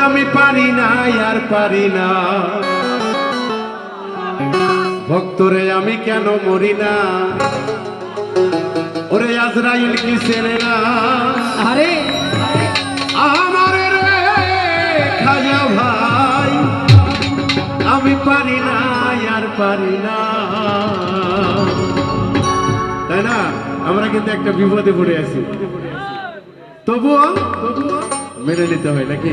আমি পারি না আর পারি না। ভক্তরে আমি কেন মরি না? ওরে আজরাইল কি চেনে না? আরে। আমার রে খাজা ভাই আমি পারি না আর পারি না। তাই না? আমরা কিন্তু একটা বিপদে পড়ে আছি। তবুও তবুও মেনে নিতে হয় নাকি?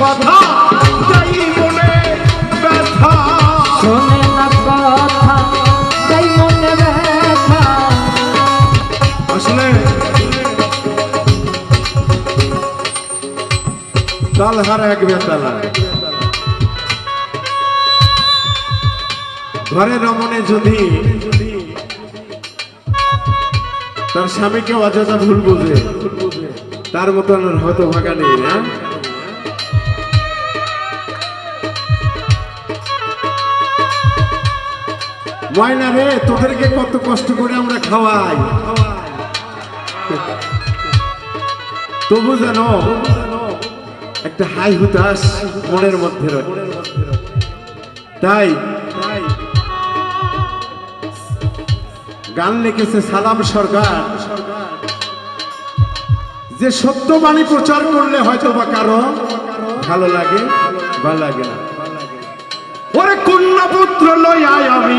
কথা তাই মনে ব্যথা। শোনে না কথা তাই মনে ব্যথা। আসলে তাল হার এক বেতালা ঘরে রমণে যদি তার স্বামীকে অযথা ভুল বুঝে তার মতন হয়তো ভাগা নেই না ময়না রে, তোদেরকে কত কষ্ট করে আমরা খাওয়াই। তবু যেন একটা হাই হুতাশ মনের মধ্যে তাই গান লিখেছে সালাম সরকার। যে সত্য বাণী প্রচার করলে হয়তো বা কারও ভালো লাগে ভালো লাগে না। ওরে কন্যা পুত্র লই আয় আমি।